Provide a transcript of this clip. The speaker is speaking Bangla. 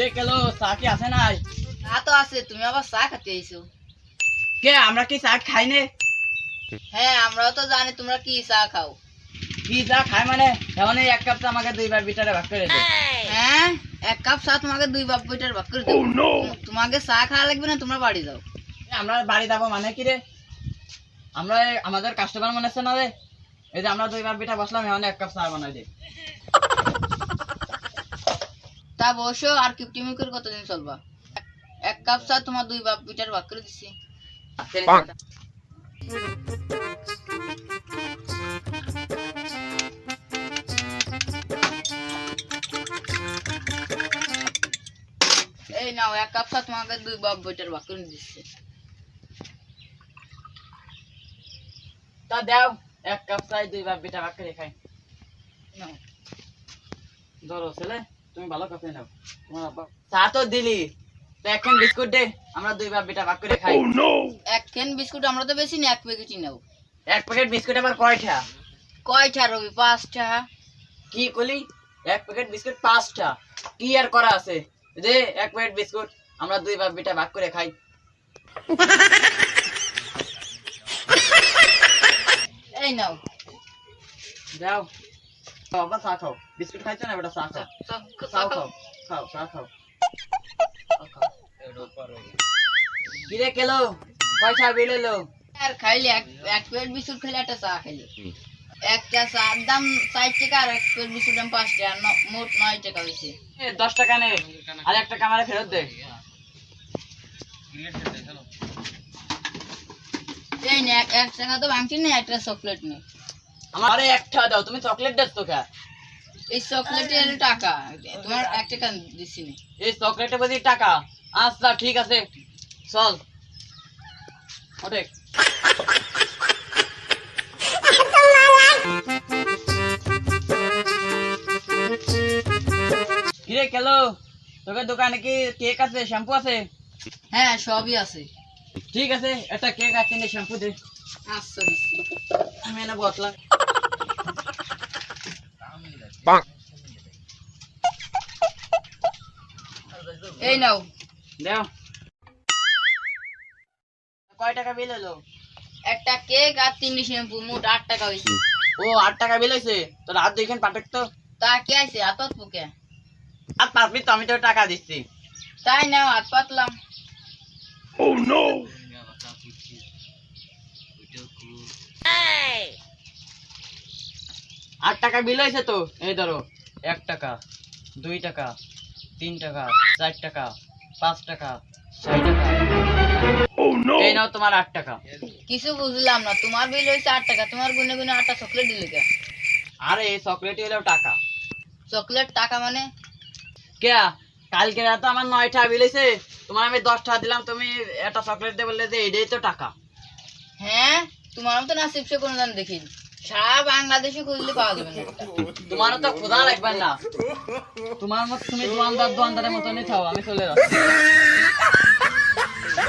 কিরে কেলো চা কি আছে নাই? চা তো আছে তুমি আবার চা খেতে আইছো। কে আমরা কি চা খাই নে? হ্যাঁ আমরাও তো জানি তোমরা কি চা খাও। কি চা খাই মানে? এখন এক কাপ চা আমাকে দুইবার বিটারে ভাগ করে হ্যাঁ এক কাপ চা তোমাকে দুই বাপ ভাগ করে দেবো তোমাকে চা খাওয়া লাগবে না তোমরা বাড়ি যাও। আমরা বাড়ি যাব মানে কি রে? আমরা আমাদের কাস্টমার মনে হচ্ছে না রে? এই যে আমরা দুইবার পিঠা বসলাম এখন এক কাপ চা বানাই দে। তা বসো আর কিপটিমি করে কতদিন চলবা? এক কাপ চা তোমার দুই বাপ বইটার ভাগ করে দিছি। এই নাও এক কাপ চা তোমাকে দুই বাপ বইটার ভাগ করে দিচ্ছে তা দাও এক কাপ চাই দুইবার পিঠা ভাগ করে খাই। ধরো ছেলে তুমি ভালো কাপে নাও। তোমার আব্বা চা তো দিলি। তো এখন বিস্কুট দে আমরা দুইবার পিঠা ভাগ করে খাই। এক কেন বিস্কুট আমরা তো বেশি না এক প্যাকেটই নাও। এক প্যাকেট বিস্কুট আবার কয়টা? কয়টা রবি পাঁচটা? কি কলি? এক প্যাকেট বিস্কুট পাঁচটা। কি আর করা আছে? দে এক প্যাকেট বিস্কুট আমরা দুই বাপ বিটা ভাগ করে খাই। এই নাও। যাও বাবা চা খাও। বিস্কুট খাইছো না বেটা? চা খাও। চা খাও। খাও চা খাও কিরে কেলো? কয়টা বিল এলো। আর খাইলে এক এক প্লেট বিস্কুট খেলে একটা চা খাইলে। একটা চার দাম চার টাকা আর এক প্লেট বিস্কুট দাম পাঁচ টাকা। মোট নয় টাকা হয়েছে দশ টাকা নে। আর এক টাকা আমারে ফেরত দে। এই নে এক- এক টাকা তো ভাঙছি না একটা চকলেট নেই আমারে একটা দাও তুমি চকলেট দাও তো কা? এই চকলেটের টাকা তোমার এক টাকা দিচ্ছি না। এই চকলেটে বুঝি টাকা? আচ্ছা ঠিক আছে। চল। ওঠে। কিরে কেলো? তোকে দোকানে কি কেক আছে শ্যাম্পু আছে? হ্যাঁ সবই আছে। ঠিক আছে একটা কেক আছে নে শ্যাম্পু দে। আচ্ছা আমি এনে বসলাম এই নাও। দেও। কয় টাকা বিল হলো? একটা কেক আর তিনটি শ্যাম্পু মোট আট টাকা হয়েছে ও আট টাকা বিল হয়েছে তোর হাত দেখেন পাঠক তো। তা কে আছে আতত পোকে আর পারবি তো আমি তো টাকা দিচ্ছি। তাই নাও হাত পাতলাম আট টাকা বিল হয়েছে তো? এই ধরো এক টাকা দুই টাকা তিন টাকা চার টাকা পাঁচ টাকা ছয় টাকা। এই নাও তোমার আট টাকা। কিছু বুঝলাম না তোমার বিল হয়েছে আট টাকা তোমার গুনে গুনে আটটা চকলেট দিলে কে? আরে এই চকলেটই হলো টাকা। চকলেট টাকা মানে? কে? কালকে রাতে আমার নয় টাকা বিল হয়েছে তোমার আমি দশ টাকা দিলাম তুমি একটা চকলেট দিয়ে বললে যে এটাই তো টাকা। হ্যাঁ তোমার মতো না শিবসে কোনো দান দেখি সারা বাংলাদেশে খুঁজলে পাওয়া যাবে না। তোমারও তো লাগবে না তোমার মতো তুমি দোয়ানদার দোয়ানদারের মতনই খাও আমি চলে যাচ্ছি